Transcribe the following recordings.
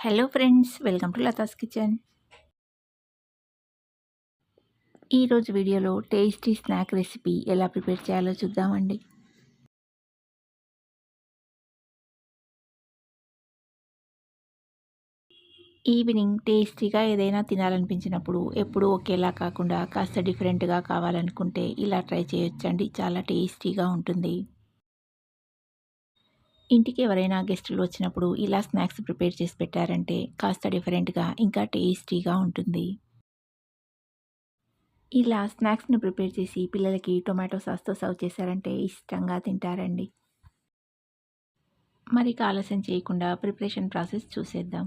Hello friends welcome to Latha's kitchen ఈరోజు వీడియోలో tasty snack recipe ఎలా ప్రిపేర్ చేయాలో చూద్దామండి. ఈవినింగ్ టేస్టీగా ఏదైనా తినాలనిపించినప్పుడు ఎప్పుడూ ఒకేలా కాకుండా కాస్త డిఫరెంట్గా కావాలనుకుంటే ఇలా ట్రై చేయొచ్చండి. చాలా టేస్టీగా ఉంటుంది. ఇంటికి ఎవరైనా గెస్టులు వచ్చినప్పుడు ఇలా స్నాక్స్ ప్రిపేర్ చేసి పెట్టారంటే కాస్త డిఫరెంట్గా ఇంకా టేస్టీగా ఉంటుంది. ఇలా స్నాక్స్ను ప్రిపేర్ చేసి పిల్లలకి టొమాటో సాస్తో సర్వ్ చేశారంటే ఇష్టంగా తింటారండి. మరి ఆలస్యం చేయకుండా ప్రిపరేషన్ ప్రాసెస్ చూసేద్దాం.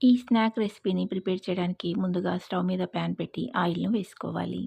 ఈ స్నాక్ రెసిపీని ప్రిపేర్ చేయడానికి ముందుగా స్టవ్ మీద ప్యాన్ పెట్టి ఆయిల్ను వేసుకోవాలి.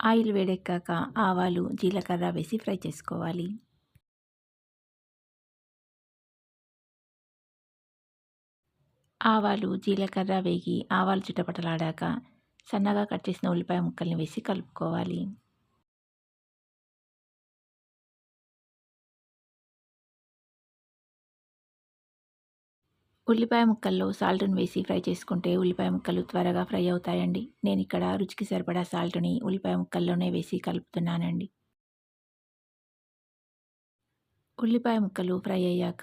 ఆయిల్ వేడెక్కాక ఆవాలు జీలకర్ర వేసి ఫ్రై చేసుకోవాలి. ఆవాలు జీలకర్ర వేగి ఆవాలు చుట్టపటలాడాక సన్నగా కట్ చేసిన ఉల్లిపాయ ముక్కల్ని వేసి కలుపుకోవాలి. ఉల్లిపాయ ముక్కల్లో సాల్ట్ని వేసి ఫ్రై చేసుకుంటే ఉల్లిపాయ ముక్కలు త్వరగా ఫ్రై అవుతాయండి. నేను ఇక్కడ రుచికి సరిపడా సాల్ట్ని ఉల్లిపాయ ముక్కల్లోనే వేసి కలుపుతున్నానండి. ఉల్లిపాయ ముక్కలు ఫ్రై అయ్యాక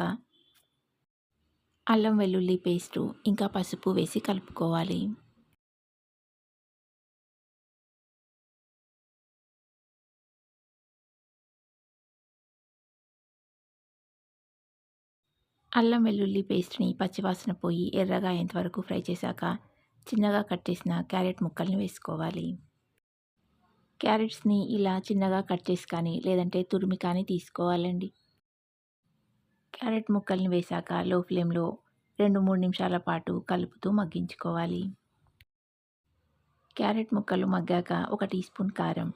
అల్లం వెల్లుల్లి పేస్టు ఇంకా పసుపు వేసి కలుపుకోవాలి. అల్లం వెల్లుల్లి పేస్ట్ని పచ్చివాసన పోయి ఎర్రగా అయ్యేంతవరకు ఫ్రై చేశాక చిన్నగా కట్ చేసిన క్యారెట్ ముక్కల్ని వేసుకోవాలి. క్యారెట్స్ని ఇలా చిన్నగా కట్ చేసి కానీ లేదంటే తురిమి కానీ తీసుకోవాలండి. క్యారెట్ ముక్కల్ని వేశాక లో ఫ్లేమ్లో రెండు మూడు నిమిషాల పాటు కలుపుతూ మగ్గించుకోవాలి. క్యారెట్ ముక్కలు మగ్గాక ఒక టీ స్పూన్ కారం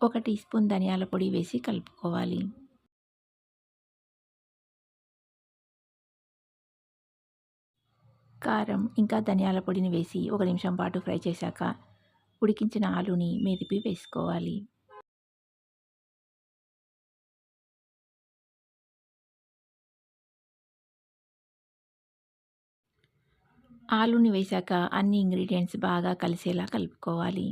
ఒక టీ స్పూన్ ధనియాల పొడి వేసి కలుపుకోవాలి. కారం ఇంకా ధనియాల పొడిని వేసి ఒక నిమిషం పాటు ఫ్రై చేశాక ఉడికించిన ఆలుని మెదిపి వేసుకోవాలి. ఆలుని వేశాక అన్ని ఇంగ్రీడియంట్స్ బాగా కలిసేలా కలుపుకోవాలి.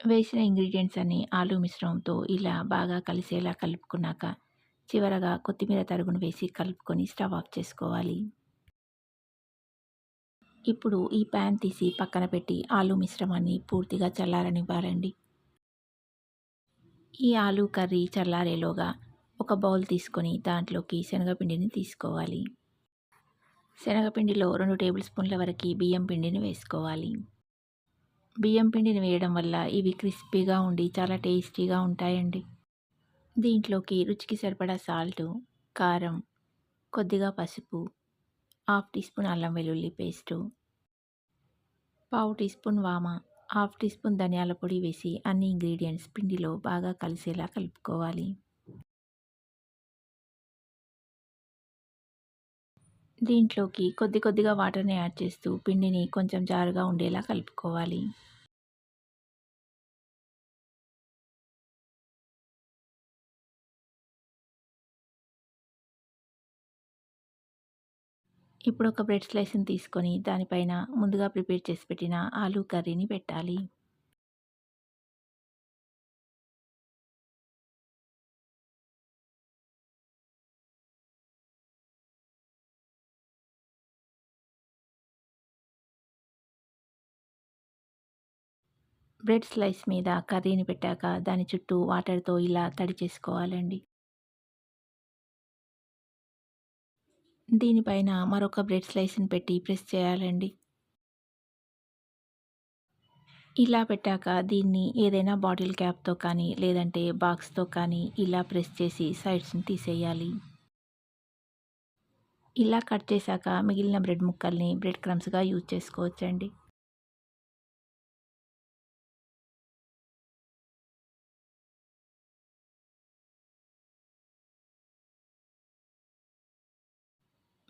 వేసిన ఇంగ్రీడియంట్స్ అన్ని ఆలు మిశ్రమంతో ఇలా బాగా కలిసేలా కలుపుకున్నాక చివరగా కొత్తిమీర తరుగును వేసి కలుపుకొని స్టవ్ ఆఫ్ చేసుకోవాలి. ఇప్పుడు ఈ ప్యాన్ తీసి పక్కన పెట్టి ఆలు మిశ్రమాన్ని పూర్తిగా చల్లారనివ్వాలండి. ఈ ఆలు కర్రీ చల్లారేలోగా ఒక బౌల్ తీసుకొని దాంట్లోకి శనగపిండిని తీసుకోవాలి. శనగపిండిలో రెండు టేబుల్ స్పూన్ల వరకు బియ్యం పిండిని వేసుకోవాలి. బియ్యం పిండిని వేయడం వల్ల ఇవి క్రిస్పీగా ఉండి చాలా టేస్టీగా ఉంటాయండి. దీంట్లోకి రుచికి సరిపడా సాల్టు కారం కొద్దిగా పసుపు హాఫ్ టీ స్పూన్ అల్లం వెల్లుల్లి పేస్టు పావు టీ స్పూన్ వామ హాఫ్ టీ స్పూన్ ధనియాల పొడి వేసి అన్ని ఇంగ్రీడియంట్స్ పిండిలో బాగా కలిసేలా కలుపుకోవాలి. దీంట్లోకి కొద్ది కొద్దిగా వాటర్ని యాడ్ చేస్తూ పిండిని కొంచెం జారుగా ఉండేలా కలుపుకోవాలి. ఇప్పుడు ఒక బ్రెడ్ స్లైస్ని తీసుకొని దానిపైన ముందుగా ప్రిపేర్ చేసి పెట్టిన ఆలూ కర్రీని పెట్టాలి. బ్రెడ్ స్లైస్ మీద కర్రీని పెట్టాక దాని చుట్టూ వాటర్తో ఇలా తడి చేసుకోవాలండి. దీనిపైన మరొక బ్రెడ్ స్లైస్ని పెట్టి ప్రెస్ చేయాలండి. ఇలా పెట్టాక దీన్ని ఏదైనా బాటిల్ క్యాప్తో కానీ లేదంటే బాక్స్తో కానీ ఇలా ప్రెస్ చేసి సైడ్స్ని తీసేయాలి. ఇలా కట్ చేశాక మిగిలిన బ్రెడ్ ముక్కల్ని బ్రెడ్ క్రమ్స్గా యూజ్ చేసుకోవచ్చండి.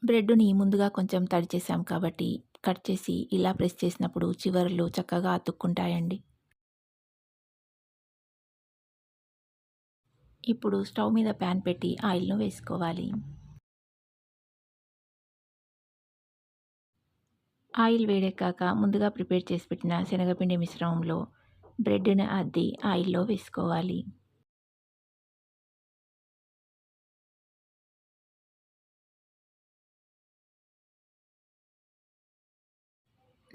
బ్రెడ్ని ముందుగా కొంచెం తడి చేసాం కాబట్టి కట్ చేసి ఇలా ప్రెస్ చేసినప్పుడు చివరలు చక్కగా అతుక్కుంటాయండి. ఇప్పుడు స్టవ్ మీద ప్యాన్ పెట్టి ఆయిల్ను వేసుకోవాలి. ఆయిల్ వేడెక్కాక ముందుగా ప్రిపేర్ చేసి పెట్టిన శనగపిండి మిశ్రమంలో బ్రెడ్ని అద్ది ఆయిల్లో వేసుకోవాలి.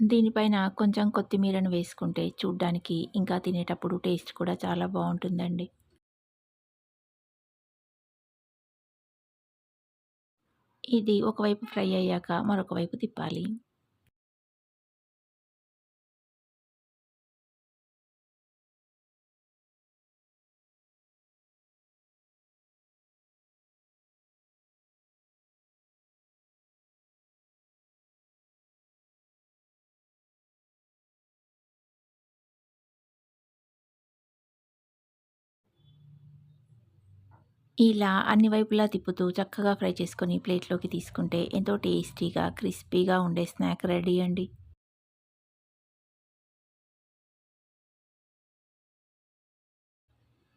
దీనిపైన కొంచెం కొత్తిమీరను వేసుకుంటే చూడ్డానికి ఇంకా తినేటప్పుడు టేస్ట్ కూడా చాలా బాగుంటుందండి. ఇది ఒకవైపు ఫ్రై అయ్యాక మరొక వైపు తిప్పాలి. ఇలా అన్ని వైపులా తిప్పుతూ చక్కగా ఫ్రై చేసుకొని ప్లేట్లోకి తీసుకుంటే ఎంతో టేస్టీగా క్రిస్పీగా ఉండే స్నాక్ రెడీ అండి.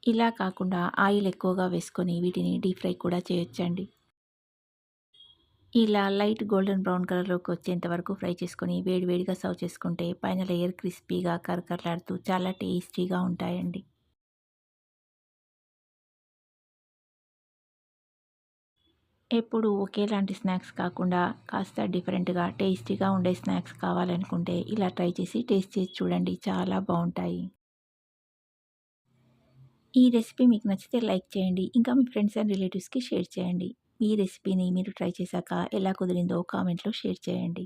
ఇలా కాకుండా ఆయిల్ ఎక్కువగా వేసుకొని వీటిని డీప్ ఫ్రై కూడా చేయొచ్చండి. ఇలా లైట్ గోల్డెన్ బ్రౌన్ కలర్లోకి వచ్చేంత వరకు ఫ్రై చేసుకొని వేడివేడిగా సర్వ్ చేసుకుంటే పైన లేయర్ క్రిస్పీగా కరకరలాడుతూ చాలా టేస్టీగా ఉంటాయండి. ఎప్పుడు ఒకేలాంటి స్నాక్స్ కాకుండా కాస్త డిఫరెంట్గా టేస్టీగా ఉండే స్నాక్స్ కావాలనుకుంటే ఇలా ట్రై చేసి టేస్ట్ చేసి చూడండి. చాలా బాగుంటాయి. ఈ రెసిపీ మీకు నచ్చితే లైక్ చేయండి. ఇంకా మీ ఫ్రెండ్స్ అండ్ రిలేటివ్స్కి షేర్ చేయండి. ఈ రెసిపీని మీరు ట్రై చేశాక ఎలా కుదిరిందో కామెంట్లో షేర్ చేయండి.